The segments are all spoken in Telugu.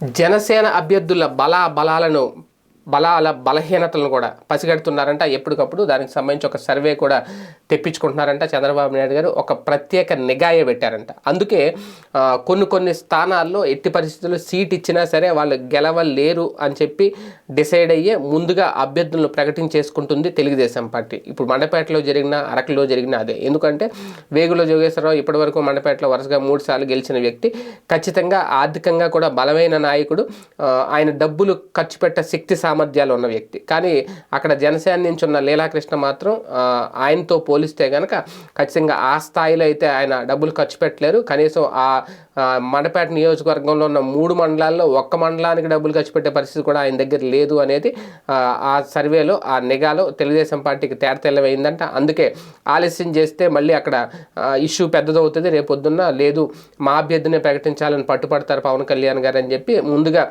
జనసేన అభ్యర్థుల బలా బలాలను బలాల బలహీనతలను కూడా పసిగడుతున్నారంట. ఎప్పటికప్పుడు దానికి సంబంధించి ఒక సర్వే కూడా తెప్పించుకుంటున్నారంట చంద్రబాబు నాయుడు గారు. ఒక ప్రత్యేక నిగాయ పెట్టారంట. అందుకే కొన్ని కొన్ని స్థానాల్లో ఎట్టి పరిస్థితుల్లో సీట్ ఇచ్చినా సరే వాళ్ళు గెలవలేరు అని చెప్పి డిసైడ్ అయ్యే ముందుగా అభ్యర్థులను ప్రకటించేసుకుంటుంది తెలుగుదేశం పార్టీ. ఇప్పుడు మండపేటలో జరిగిన అరకులో జరిగిన అదే. ఎందుకంటే వేగుల జోగేశ్వరరావు ఇప్పటివరకు మండపేటలో వరుసగా మూడు సార్లు గెలిచిన వ్యక్తి. ఖచ్చితంగా ఆర్థికంగా కూడా బలమైన నాయకుడు. ఆయన డబ్బులు ఖర్చు పెట్టే శక్తి సామర్థ్యాలు ఉన్న వ్యక్తి. కానీ అక్కడ జనసేన నుంచి ఉన్న లీలాకృష్ణ మాత్రం ఆయనతో పోలిస్తే కనుక ఖచ్చితంగా ఆ స్థాయిలో అయితే ఆయన డబ్బులు ఖర్చు పెట్టలేరు. కనీసం ఆ, మండపేట నియోజకవర్గంలో ఉన్న మూడు మండలాల్లో ఒక్క మండలానికి డబ్బులు ఖర్చు పెట్టే పరిస్థితి కూడా ఆయన దగ్గర లేదు అనేది ఆ, సర్వేలో ఆ నిఘాలో తెలుగుదేశం పార్టీకి తేడతెల్లమైందంట అందుకే ఆలస్యం చేస్తే మళ్ళీ అక్కడ ఇష్యూ పెద్దదవుతుంది. రేపొద్దున్న లేదు మా అభ్యర్థిని ప్రకటించాలని పట్టుపడతారు పవన్ కళ్యాణ్ గారు అని చెప్పి ముందుగా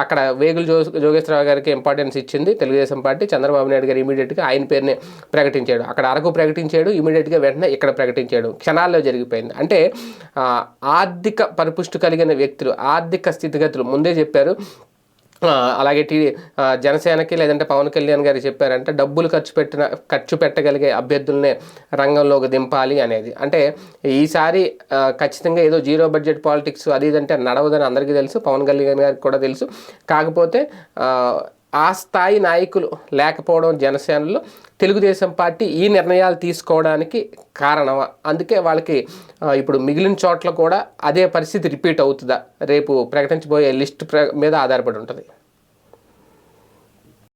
అక్కడ వేగుల జో జోగేశ్వరరావు గారికి ఇంపార్టెన్స్ ఇచ్చింది. తెలుగుదేశం పార్టీ చంద్రబాబు నాయుడు గారు ఇమీడియట్గా ఆయన పేరునే ప్రకటించాడు. అక్కడ అరకు ప్రకటించాడు ఇమీడియట్గా వెంటనే ఇక్కడ ప్రకటించాడు. క్షణాల్లో జరిగిపోయింది. అంటే ఆర్థిక ఆర్థిక పరిపుష్టి కలిగిన వ్యక్తులు ఆర్థిక స్థితిగతులు. ముందే చెప్పారు. అలాగే టీ జనసేనకి లేదంటే పవన్ కళ్యాణ్ గారు చెప్పారంటే డబ్బులు ఖర్చు పెట్టిన ఖర్చు పెట్టగలిగే అభ్యర్థులనే రంగంలోకి దింపాలి అనేది. అంటే ఈసారి ఖచ్చితంగా ఏదో జీరో బడ్జెట్ పాలిటిక్స్ అది ఇదంటే నడవదని అందరికీ తెలుసు పవన్ కళ్యాణ్ గారికి కూడా తెలుసు. కాకపోతే ఆ, స్థాయి నాయకులు లేకపోవడం జనసేనలో తెలుగుదేశం పార్టీ ఈ నిర్ణయాలు తీసుకోవడానికి కారణమా అందుకే వాళ్ళకి ఇప్పుడు మిగిలిన చోట్ల కూడా అదే పరిస్థితి రిపీట్ అవుతుందా? రేపు ప్రకటించబోయే లిస్ట్ ప్ర మీద ఆధారపడి ఉంటుంది.